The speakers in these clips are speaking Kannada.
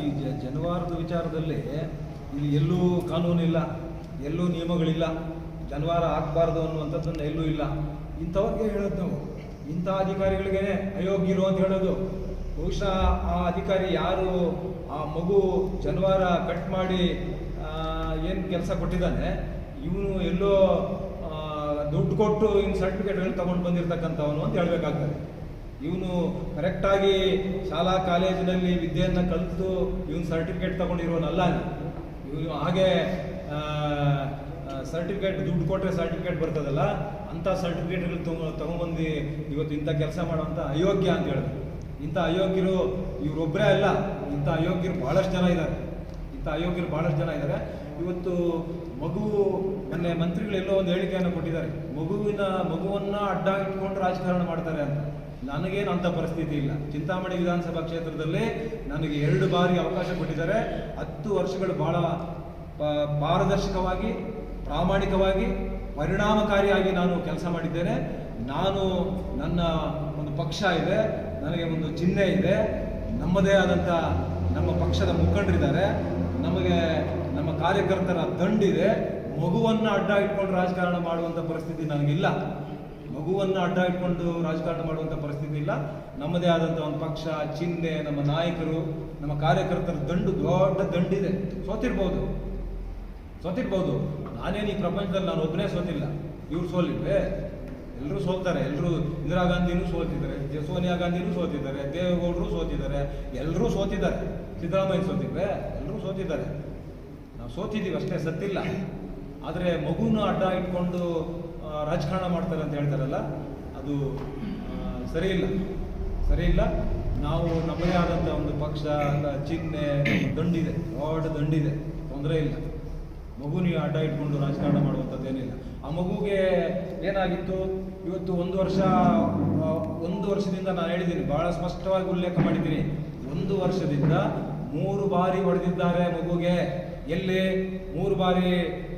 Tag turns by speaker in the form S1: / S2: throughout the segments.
S1: ಈ ಜನವಾರದ ವಿಚಾರದಲ್ಲಿ ಇಲ್ಲಿ ಎಲ್ಲೂ ಕಾನೂನು ಇಲ್ಲ ಎಲ್ಲೂ ನಿಯಮಗಳಿಲ್ಲ, ಜನವಾರ ಆಗಬಾರ್ದು ಅನ್ನುವಂಥದ್ದನ್ನು ಎಲ್ಲೂ ಇಲ್ಲ. ಇಂಥವ್ರಿಗೆ ಹೇಳೋದು ನಾವು. ಇಂಥ ಅಧಿಕಾರಿಗಳಿಗೆ ಅಯೋಗ್ಯರು ಅಂತ ಹೇಳೋದು. ಬಹುಶಃ ಆ ಅಧಿಕಾರಿ ಯಾರು, ಆ ಮಗು ಜನವಾರ ಕಟ್ ಮಾಡಿ ಏನು ಕೆಲಸ ಕೊಟ್ಟಿದ್ದಾನೆ, ಇವನು ಎಲ್ಲೋ ದುಡ್ಡು ಕೊಟ್ಟು ಇನ್ನು ಸರ್ಟಿಫಿಕೇಟ್ಗಳು ತಗೊಂಡು ಬಂದಿರತಕ್ಕಂಥವನು ಅಂತ ಹೇಳ್ಬೇಕಾಗ್ತದೆ. ಇವನು ಕರೆಕ್ಟಾಗಿ ಶಾಲಾ, ಕಾಲೇಜಿನಲ್ಲಿ ವಿದ್ಯೆಯನ್ನು ಕಲಿತು ಇವನು ಸರ್ಟಿಫಿಕೇಟ್ ತಗೊಂಡಿರೋನಲ್ಲ ಇವನು ಹಾಗೆ ಸರ್ಟಿಫಿಕೇಟ್ ದುಡ್ಡು ಕೊಟ್ಟರೆ ಸರ್ಟಿಫಿಕೇಟ್ ಬರ್ತದಲ್ಲ, ಅಂಥ ಸರ್ಟಿಫಿಕೇಟ್ಗಳು ತಗೊ ತಗೊಂಬಂದು ಇವತ್ತು ಇಂಥ ಕೆಲಸ ಮಾಡುವಂಥ ಅಯೋಗ್ಯ ಅಂತ ಹೇಳಿದ್ರು ಇಂಥ ಅಯೋಗ್ಯರು ಇವರೊಬ್ಬರೇ ಅಲ್ಲ, ಇಂಥ ಅಯೋಗ್ಯರು ಭಾಳಷ್ಟು ಜನ ಇದ್ದಾರೆ ಇಂಥ ಅಯೋಗ್ಯರು ಭಾಳಷ್ಟು ಜನ ಇದ್ದಾರೆ ಇವತ್ತು ಮಗು, ಮೊನ್ನೆ ಮಂತ್ರಿಗಳೆಲ್ಲೋ ಒಂದು ಹೇಳಿಕೆಯನ್ನು ಕೊಟ್ಟಿದ್ದಾರೆ. ಮಗುವಿನ, ಮಗುವನ್ನು ಅಡ್ಡ ಇಟ್ಕೊಂಡು ರಾಜಕಾರಣ ಮಾಡ್ತಾರೆ ಅಂತ. ನನಗೇನು ಅಂಥ ಪರಿಸ್ಥಿತಿ ಇಲ್ಲ. ಚಿಂತಾಮಣಿ ವಿಧಾನಸಭಾ ಕ್ಷೇತ್ರದಲ್ಲಿ ನನಗೆ ಎರಡು ಬಾರಿ ಅವಕಾಶ ಕೊಟ್ಟಿದ್ದಾರೆ. ಹತ್ತು ವರ್ಷಗಳು ಬಹಳ ಪಾರದರ್ಶಕವಾಗಿ, ಪ್ರಾಮಾಣಿಕವಾಗಿ, ಪರಿಣಾಮಕಾರಿಯಾಗಿ ನಾನು ಕೆಲಸ ಮಾಡಿದ್ದೇನೆ. ನಾನು ನನ್ನ ಒಂದು ಪಕ್ಷ ಇದೆ, ನನಗೆ ಒಂದು ಚಿಹ್ನೆ ಇದೆ. ನಮ್ಮದೇ ಆದಂಥ ನಮ್ಮ ಪಕ್ಷದ ಮುಖಂಡರಿದ್ದಾರೆ. ನಮಗೆ ನಮ್ಮ ಕಾರ್ಯಕರ್ತರ ದಂಡಿದೆ. ಮಗುವನ್ನು ಅಡ್ಡ ಇಟ್ಕೊಂಡು ರಾಜಕಾರಣ ಮಾಡುವಂಥ ಪರಿಸ್ಥಿತಿ ನನಗಿಲ್ಲ. ಮಗುವನ್ನು ಅಡ್ಡ ಇಟ್ಕೊಂಡು ರಾಜಕಾರಣ ಮಾಡುವಂಥ ಪರಿಸ್ಥಿತಿ ಇಲ್ಲ. ನಮ್ಮದೇ ಆದಂಥ ಒಂದು ಪಕ್ಷ ಚಿಹ್ನೆ ನಮ್ಮ ನಾಯಕರು, ನಮ್ಮ ಕಾರ್ಯಕರ್ತರ ದಂಡು, ದೊಡ್ಡ ದಂಡಿದೆ. ಸೋತಿರ್ಬೋದು. ಸೋತಿರ್ಬೋದು. ನಾನೇನು ಈ ಪ್ರಪಂಚದಲ್ಲಿ ನಾನು ಒಬ್ಬನೇ ಸೋತಿಲ್ಲ. ಇವ್ರು ಸೋಲಿಲ್ವೇ? ಎಲ್ಲರೂ ಸೋಲ್ತಾರೆ. ಎಲ್ಲರೂ ಇಂದಿರಾ ಗಾಂಧಿನೂ ಸೋತಿದ್ದಾರೆ ಸೋನಿಯಾ ಗಾಂಧಿನೂ ಸೋತಿದ್ದಾರೆ ದೇವೇಗೌಡರು ಸೋತಿದ್ದಾರೆ ಎಲ್ಲರೂ ಸೋತಿದ್ದಾರೆ. ಸಿದ್ದರಾಮಯ್ಯ ಸೋತಿದ್ವೆ ಎಲ್ಲರೂ ಸೋತಿದ್ದಾರೆ. ನಾವು ಸೋತಿದ್ದೀವಿ ಅಷ್ಟೇ, ಸತ್ತಿಲ್ಲ. ಆದರೆ ಮಗುನ ಅಡ್ಡ ಇಟ್ಕೊಂಡು ರಾಜಕಾರಣ ಮಾಡ್ತಾರೆ ಅಂತ ಹೇಳ್ತಾರಲ್ಲ ಅದು ಸರಿಯಿಲ್ಲ. ಸರಿ ಇಲ್ಲ ಸರಿ ಇಲ್ಲ ನಾವು ನಮ್ಮದೇ ಆದಂಥ ಒಂದು ಪಕ್ಷ ಅಲ್ಲ, ಚಿಹ್ನೆ ದಂಡಿದೆ ದೊಡ್ಡ ದಂಡಿದೆ. ತೊಂದರೆ ಇಲ್ಲ. ಮಗು ನೀವು ಅಡ್ಡ ಇಟ್ಕೊಂಡು ರಾಜಕಾರಣ ಮಾಡುವಂಥದ್ದೇನಿಲ್ಲ ಆ ಮಗುಗೆ ಏನಾಗಿತ್ತು? ಇವತ್ತು ಒಂದು ವರ್ಷ ಒಂದು ವರ್ಷದಿಂದ ನಾನು ಹೇಳಿದ್ದೀನಿ ಬಹಳ ಸ್ಪಷ್ಟವಾಗಿ ಉಲ್ಲೇಖ ಮಾಡಿದ್ದೀನಿ. ಒಂದು ವರ್ಷದಿಂದ ಮೂರು ಬಾರಿ ಹೊಡೆದಿದ್ದಾರೆ ಮಗುಗೆ. ಎಲ್ಲಿ? ಮೂರು ಬಾರಿ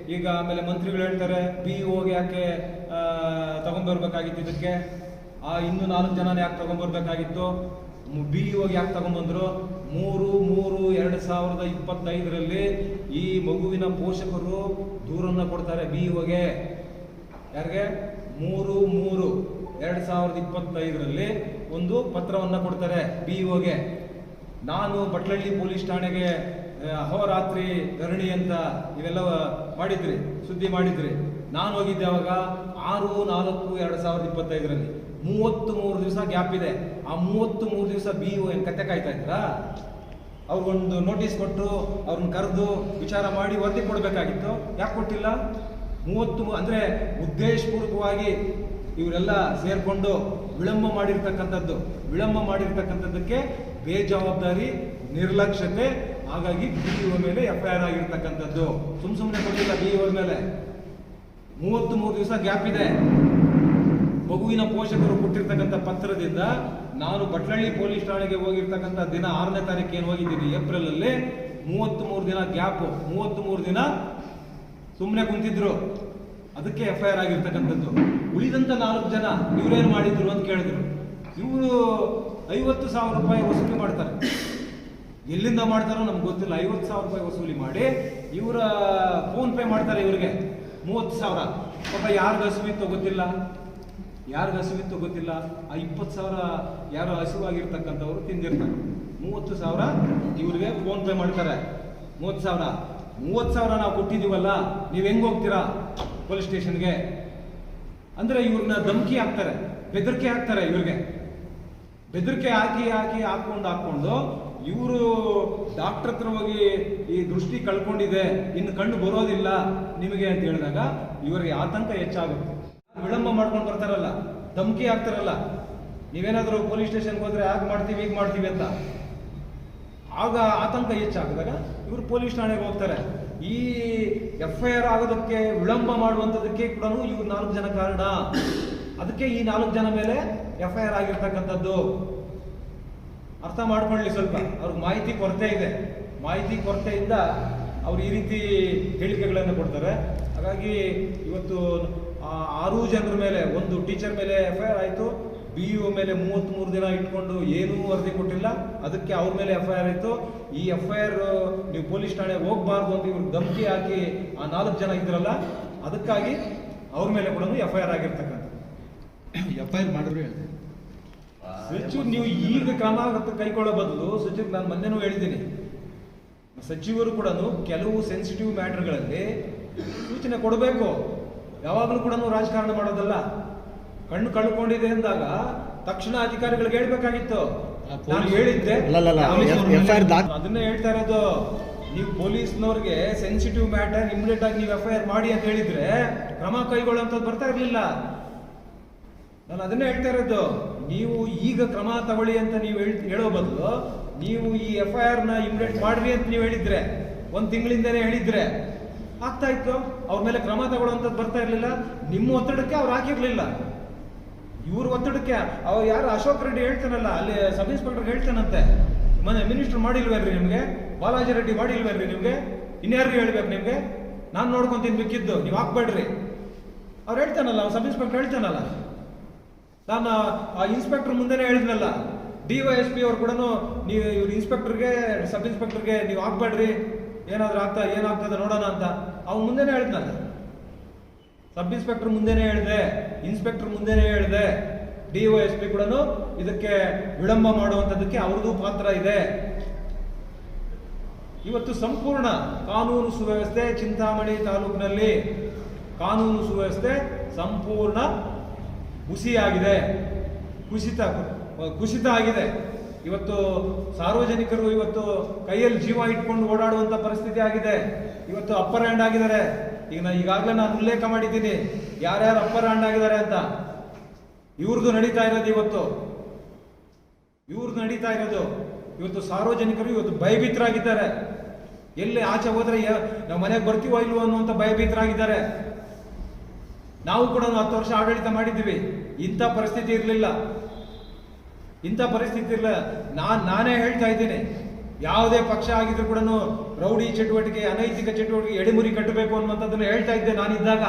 S1: ಈಗ ಆಮೇಲೆ ಮಂತ್ರಿಗಳು ಹೇಳ್ತಾರೆ ಬಿ ಓಗೆ ಯಾಕೆ ತಗೊಂಡ್ಬರ್ಬೇಕಾಗಿತ್ತು ಇದಕ್ಕೆ? ಆ, ಇನ್ನು ನಾಲ್ಕು ಜನ ಯಾಕೆ ತಗೊಂಡ್ಬರ್ಬೇಕಾಗಿತ್ತು? ಬಿ ಹೋಗಿ ಯಾಕೆ ತಗೊಂಡ್ಬಂದ್ರು? ಮೂರು ಮೂರು, ಎರಡು ಸಾವಿರದ ಇಪ್ಪತ್ತೈದರಲ್ಲಿ ಈ ಮಗುವಿನ ಪೋಷಕರು ದೂರನ್ನ ಕೊಡ್ತಾರೆ ಬಿ ಓಗೆ ಯಾರಿಗೆ? ಮೂರು ಮೂರು, ಎರಡು ಸಾವಿರದ ಇಪ್ಪತ್ತೈದರಲ್ಲಿ ಒಂದು ಪತ್ರವನ್ನು ಕೊಡ್ತಾರೆ ಬಿ ಓಗೆ ನಾನು ಬಟ್ಲಳ್ಳಿ ಪೊಲೀಸ್ ಠಾಣೆಗೆ ಅಹೋರಾತ್ರಿ ಧರಣಿ ಅಂತ ಇವೆಲ್ಲ ಮಾಡಿದ್ರಿ, ಸುದ್ದಿ ಮಾಡಿದ್ರಿ. ನಾನು ಹೋಗಿದ್ದೆ ಅವಾಗ ಆರು, ನಾಲ್ಕು, ಎರಡು ಸಾವಿರದ ಇಪ್ಪತ್ತೈದರಲ್ಲಿ. ಮೂವತ್ತು ಮೂರು ದಿವಸ ಗ್ಯಾಪ್ ಇದೆ. ಆ ಮೂವತ್ತು ಮೂರು ದಿವಸ ಬಿ ಓ ಏನು ಕತೆ ಕಾಯ್ತಾ ಇದ್ರಾ? ಅವ್ರಿಗೊಂದು ನೋಟಿಸ್ ಕೊಟ್ಟು ಅವ್ರನ್ನ ಕರೆದು ವಿಚಾರ ಮಾಡಿ ವರದಿ ಕೊಡಬೇಕಾಗಿತ್ತು. ಯಾಕೆ ಕೊಟ್ಟಿಲ್ಲ? ಮೂವತ್ತು ಅಂದರೆ ಉದ್ದೇಶಪೂರ್ವಕವಾಗಿ ಇವರೆಲ್ಲ ಸೇರಿಕೊಂಡು ವಿಳಂಬ ಮಾಡಿರ್ತಕ್ಕಂಥದ್ದು. ವಿಳಂಬ ಮಾಡಿರ್ತಕ್ಕಂಥದ್ದಕ್ಕೆ ಬೇಜವಾಬ್ದಾರಿ, ನಿರ್ಲಕ್ಷ್ಯತೆ ಹಾಗಾಗಿ ಬಿ ಮೇಲೆ ಎಫ್ ಐ ಆರ್ ಆಗಿರ್ತಕ್ಕಂಥದ್ದು. ಸುಮ್ ಸುಮ್ಮನೆ ಕೊಟ್ಟಿಲ್ಲ ಬಿ ಮೇಲೆ. ಮೂವತ್ತು ಮೂರು ದಿವಸ ಗ್ಯಾಪ್ ಇದೆ. ಮಗುವಿನ ಪೋಷಕರು ಕೊಟ್ಟಿರ್ತಕ್ಕಂಥ ಪತ್ರದಿಂದ ನಾನು ಬಟ್ಲಳ್ಳಿ ಪೊಲೀಸ್ ಠಾಣೆಗೆ ಹೋಗಿರ್ತಕ್ಕಂಥ ದಿನ ಆರನೇ ತಾರೀಕು ಏನು ಹೋಗಿದ್ದೀನಿ? ಏಪ್ರಿಲ್ ಅಲ್ಲಿ ಮೂವತ್ತ್ ಮೂರು ದಿನ ಗ್ಯಾಪ್. ಮೂವತ್ತ್ ಮೂರು ದಿನ ಸುಮ್ಮನೆ ಕುಂತಿದ್ರು. ಅದಕ್ಕೆ ಎಫ್ ಐ ಆರ್ ಆಗಿರ್ತಕ್ಕಂಥದ್ದು. ಉಳಿದಂತ ನಾಲ್ಕು ಜನ ಇವರೇನು ಮಾಡಿದ್ರು ಅಂತ ಕೇಳಿದ್ರು. ಇವರು ಐವತ್ತು ಸಾವಿರ ರೂಪಾಯಿ ವಸೂಲಿ ಮಾಡ್ತಾರೆ. ಎಲ್ಲಿಂದ ಮಾಡ್ತಾರೋ ನಮ್ಗೆ ಗೊತ್ತಿಲ್ಲ. ಐವತ್ತು ಸಾವಿರ ರೂಪಾಯಿ ವಸೂಲಿ ಮಾಡಿ ಇವರ ಫೋನ್ ಪೇ ಮಾಡ್ತಾರೆ ಇವರಿಗೆ. ಮೂವತ್ತು ಸಾವಿರ. ಪಾಪ ಯಾರ್ದು ಹಸುವಿತ್ತು ಗೊತ್ತಿಲ್ಲ. ಯಾರಿಗೂ ಹಸುವಿತ್ತು ಗೊತ್ತಿಲ್ಲ. ಆ ಇಪ್ಪತ್ತು ಸಾವಿರ ಯಾರೋ ಹಸುವಾಗಿರ್ತಕ್ಕಂಥವ್ರು ತಿಂದಿರ್ತಾರೆ. ಮೂವತ್ತು ಸಾವಿರ ಇವ್ರಿಗೆ ಫೋನ್ ಪೇ ಮಾಡ್ತಾರೆ. ಮೂವತ್ತು ಸಾವಿರ. ಮೂವತ್ತು ಸಾವಿರ ನಾವು ಕೊಟ್ಟಿದ್ದೀವಲ್ಲ ನೀವು ಹೆಂಗೆ ಹೋಗ್ತೀರಾ ಪೊಲೀಸ್ ಸ್ಟೇಷನ್ಗೆ? ಅಂದರೆ ಇವ್ರನ್ನ ಧಮಕಿ ಹಾಕ್ತಾರೆ, ಬೆದರಿಕೆ ಹಾಕ್ತಾರೆ ಇವ್ರಿಗೆ. ಬೆದರಿಕೆ ಹಾಕಿ ಹಾಕಿ ಹಾಕ್ಕೊಂಡು ಹಾಕೊಂಡು ಇವರು ಡಾಕ್ಟರ್ ಹತ್ರ ಹೋಗಿ ಈ ದೃಷ್ಟಿ ಕಳ್ಕೊಂಡಿದೆ, ಇನ್ನು ಕಣ್ಣು ಬರೋದಿಲ್ಲ ನಿಮಗೆ ಅಂತ ಹೇಳಿದಾಗ ಇವರಿಗೆ ಆತಂಕ ಹೆಚ್ಚಾಗುತ್ತೆ. ವಿಳಂಬ ಮಾಡ್ಕೊಂಡು ಬರ್ತಾರಲ್ಲ, ಧಮಕಿ ಆಗ್ತಾರಲ್ಲ ನೀವೇನಾದರೂ ಪೊಲೀಸ್ ಸ್ಟೇಷನ್ಗೆ ಹೋದ್ರೆ ಹಾಗೆ ಮಾಡ್ತೀವಿ, ಹೀಗೆ ಮಾಡ್ತೀವಿ ಅಂತ. ಆಗ ಆತಂಕ ಹೆಚ್ಚಾಗಿದಾಗ ಇವರು ಪೊಲೀಸ್ ಠಾಣೆಗೆ ಹೋಗ್ತಾರೆ. ಈ ಎಫ್ ಐ ಆರ್ ಆಗೋದಕ್ಕೆ ವಿಳಂಬ ಮಾಡುವಂಥದ್ದಕ್ಕೆ ಕೂಡ ಇವ್ರು ನಾಲ್ಕು ಜನ ಕಾರಣ. ಅದಕ್ಕೆ ಈ ನಾಲ್ಕು ಜನ ಮೇಲೆ ಎಫ್ ಐ ಆರ್ ಆಗಿರ್ತಕ್ಕಂಥದ್ದು. ಅರ್ಥ ಮಾಡ್ಕೊಳ್ಳಿ ಸ್ವಲ್ಪ. ಅವ್ರಿಗೆ ಮಾಹಿತಿ ಕೊರತೆ ಇದೆ. ಮಾಹಿತಿ ಕೊರತೆಯಿಂದ ಅವ್ರು ಈ ರೀತಿ ಹೇಳಿಕೆಗಳನ್ನು ಕೊಡ್ತಾರೆ. ಹಾಗಾಗಿ ಇವತ್ತು ಆರು ಜನರ ಮೇಲೆ, ಒಂದು ಟೀಚರ್ ಮೇಲೆ ಎಫ್ ಐ ಆರ್ ಆಯಿತು. ಬಿ ಯು ಮೇಲೆ ಮೂವತ್ತ್ಮೂರು ದಿನ ಇಟ್ಕೊಂಡು ಏನೂ ವರದಿ ಕೊಟ್ಟಿಲ್ಲ. ಅದಕ್ಕೆ ಅವ್ರ ಮೇಲೆ ಎಫ್ ಐ ಆರ್ ಆಯಿತು. ಈ ಎಫ್ ಐ ಆರ್ ನೀವು ಪೊಲೀಸ್ ಠಾಣೆ ಹೋಗಬಾರ್ದು ಅಂತ ಇವ್ರಿಗೆ ಧಮಕಿ ಹಾಕಿ ಆ ನಾಲ್ಕು ಜನ ಇದ್ರಲ್ಲ, ಅದಕ್ಕಾಗಿ ಅವ್ರ ಮೇಲೆ ಕೂಡ ಎಫ್ ಐ ಆರ್ ಆಗಿರ್ತಕ್ಕಂಥ
S2: ಎಫ್ ಐ ಆರ್ ಮಾಡಿದ್ರು ಹೇಳಿ
S1: ಸಚಿವರು ನೀವು ಈಗ ಕ್ರಮ ಕೈಗೊಳ್ಳೋ ಬದಲು ಸಚಿವರು ನಾನು ಮೊನ್ನೆನೂ ಹೇಳಿದ್ದೀನಿ. ಸಚಿವರು ಕೂಡ ಕೆಲವು ಸೆನ್ಸಿಟಿವ್ ಮ್ಯಾಟರ್ಗಳಲ್ಲಿ ಸೂಚನೆ ಕೊಡಬೇಕು. ಯಾವಾಗಲೂ ಕೂಡ ರಾಜಕಾರಣ ಮಾಡೋದಲ್ಲ. ಕಣ್ಣು ಕಳ್ಕೊಂಡಿದೆ ಅಂದಾಗ ತಕ್ಷಣ ಅಧಿಕಾರಿಗಳಿಗೆ ಹೇಳ್ಬೇಕಾಗಿತ್ತು. ನಾನು ಹೇಳಿದ್ದೆ. ಅದನ್ನೇ ಹೇಳ್ತಾ ಇರೋದು. ನೀವು ಪೊಲೀಸ್ನವ್ರಿಗೆ ಸೆನ್ಸಿಟಿವ್ ಮ್ಯಾಟರ್ ಇಮಿಡಿಯೇಟ್ ಆಗಿ ನೀವು ಎಫ್ ಐ ಆರ್ ಮಾಡಿ ಅಂತ ಹೇಳಿದ್ರೆ ಕ್ರಮ ಕೈಗೊಳ್ಳುವಂಥದ್ದು ಬರ್ತಾ ಇರಲಿಲ್ಲ. ನಾನು ಅದನ್ನೇ ಹೇಳ್ತಾ ಇರೋದು. ನೀವು ಈಗ ಕ್ರಮ ತಗೊಳ್ಳಿ ಅಂತ ನೀವು ಹೇಳ್- ಬದಲು ನೀವು ಈ ಎಫ್ ಐ ಆರ್ನ ನ ಇಂಪ್ಲಿಮೆಂಟ್ ಮಾಡ್ರಿ ಅಂತ ನೀವು ಹೇಳಿದ್ರೆ, ಒಂದು ತಿಂಗಳಿಂದನೇ ಹೇಳಿದ್ರೆ ಆಗ್ತಾ ಇತ್ತು. ಅವ್ರ ಮೇಲೆ ಕ್ರಮ ತಗೊಳ್ಳೋಂಥದ್ದು ಬರ್ತಾ ಇರಲಿಲ್ಲ. ನಿಮ್ಮ ಒತ್ತಡಕ್ಕೆ ಅವ್ರು ಹಾಕಿರ್ಲಿಲ್ಲ. ಇವ್ರ ಒತ್ತಡಕ್ಕೆ ಅವ್ರು ಯಾರು ಅಶೋಕ್ ರೆಡ್ಡಿ ಹೇಳ್ತಾನಲ್ಲ, ಅಲ್ಲಿ ಸಬ್ ಇನ್ಸ್ಪೆಕ್ಟರ್ ಹೇಳ್ತಾನಂತೆ. ಮನೆ ಮಿನಿಸ್ಟರ್ ಮಾಡಿಲ್ವೇನ್ರಿ ನಿಮಗೆ? ಬಾಲಾಜಿ ರೆಡ್ಡಿ ಮಾಡಿಲ್ವೇನ್ರಿ ನಿಮಗೆ? ಇನ್ಯಾರಿಗೂ ಹೇಳ್ಬೇಕು ನಿಮಗೆ? ನಾನು ನೋಡ್ಕೊಂತೀನಿ ಬೇಕಿದ್ದು ನೀವು ಹಾಕ್ಬೇಡ್ರಿ. ಅವ್ರು ಹೇಳ್ತಾನಲ್ಲ, ಅವ್ರು ಸಬ್ ಇನ್ಸ್ಪೆಕ್ಟರ್ ಹೇಳ್ತಾನಲ್ಲ. ನಾನು ಆ ಇನ್ಸ್ಪೆಕ್ಟರ್ ಮುಂದೆನೇ ಹೇಳಿದ್ನಲ್ಲ ಡಿ ವೈ ಎಸ್ ಪಿ ಅವ್ರು ಕೂಡ ನೀವು ಇವ್ರ ಇನ್ಸ್ಪೆಕ್ಟರ್ಗೆ ಸಬ್ ಇನ್ಸ್ಪೆಕ್ಟರ್ಗೆ ನೀವು ಹಾಕ್ಬೇಡ್ರಿ ಏನಾದ್ರೂ ಆಗ್ತಾ ಏನಾಗ್ತದೆ ನೋಡೋಣ ಅಂತ. ಅವ್ನು ಮುಂದೆನೇ ಹೇಳಿದ್ನಲ್ಲ. ಸಬ್ ಇನ್ಸ್ಪೆಕ್ಟರ್ ಮುಂದೆನೇ ಹೇಳಿದೆ ಇನ್ಸ್ಪೆಕ್ಟರ್ ಮುಂದೆನೇ ಹೇಳಿದೆ ಡಿ ವೈ ಎಸ್ ಪಿ ಕೂಡ ಇದಕ್ಕೆ ವಿಳಂಬ ಮಾಡುವಂಥದ್ದಕ್ಕೆ ಅವ್ರದ್ದು ಪಾತ್ರ ಇದೆ. ಇವತ್ತು ಸಂಪೂರ್ಣ ಕಾನೂನು ಸುವ್ಯವಸ್ಥೆ ಚಿಂತಾಮಣಿ ತಾಲೂಕಿನಲ್ಲಿ, ಕಾನೂನು ಸುವ್ಯವಸ್ಥೆ ಸಂಪೂರ್ಣ ಹುಸಿಯಾಗಿದೆ. ಕುಸಿತ ಕುಸಿತ ಆಗಿದೆ. ಇವತ್ತು ಸಾರ್ವಜನಿಕರು ಇವತ್ತು ಕೈಯಲ್ಲಿ ಜೀವ ಇಟ್ಕೊಂಡು ಓಡಾಡುವಂತ ಪರಿಸ್ಥಿತಿ ಆಗಿದೆ. ಇವತ್ತು ಅಪ್ಪರ್ ಹ್ಯಾಂಡ್ ಆಗಿದ್ದಾರೆ. ಈಗ ನಾ, ಈಗಾಗಲೇ ನಾನು ಉಲ್ಲೇಖ ಮಾಡಿದ್ದೀನಿ. ಯಾರ್ಯಾರು ಅಪ್ಪರ್ ಹ್ಯಾಂಡ್ ಆಗಿದ್ದಾರೆ ಅಂತ. ಇವ್ರದ್ದು ನಡೀತಾ ಇರೋದು ಇವತ್ತು. ಇವ್ರದ್ದು ನಡೀತಾ ಇರೋದು. ಇವತ್ತು ಸಾರ್ವಜನಿಕರು ಇವತ್ತು ಭಯಭೀತರಾಗಿದ್ದಾರೆ. ಎಲ್ಲಿ ಆಚೆ ಹೋದ್ರೆ ನಮ್ಮ ಮನೆಗೆ ಬರ್ತೀವೋ ಇಲ್ವೋ ಅನ್ನುವಂಥ ಭಯಭೀತರಾಗಿದ್ದಾರೆ. ನಾವು ಕೂಡ ಹತ್ತು ವರ್ಷ ಆಡಳಿತ ಮಾಡಿದ್ದೀವಿ. ಇಂಥ ಪರಿಸ್ಥಿತಿ ಇರಲಿಲ್ಲ. ಇಂಥ ಪರಿಸ್ಥಿತಿ ಇರಲಿಲ್ಲ. ನಾನು, ನಾನೇ ಹೇಳ್ತಾ ಇದ್ದೀನಿ. ಯಾವುದೇ ಪಕ್ಷ ಆಗಿದ್ರು ಕೂಡ ರೌಡಿ ಚಟುವಟಿಕೆ, ಅನೈತಿಕ ಚಟುವಟಿಕೆ ಎಡೆಮುರಿ ಕಟ್ಟಬೇಕು ಅನ್ನುವಂಥದ್ದನ್ನು ಹೇಳ್ತಾ ಇದ್ದೆ ನಾನಿದ್ದಾಗ.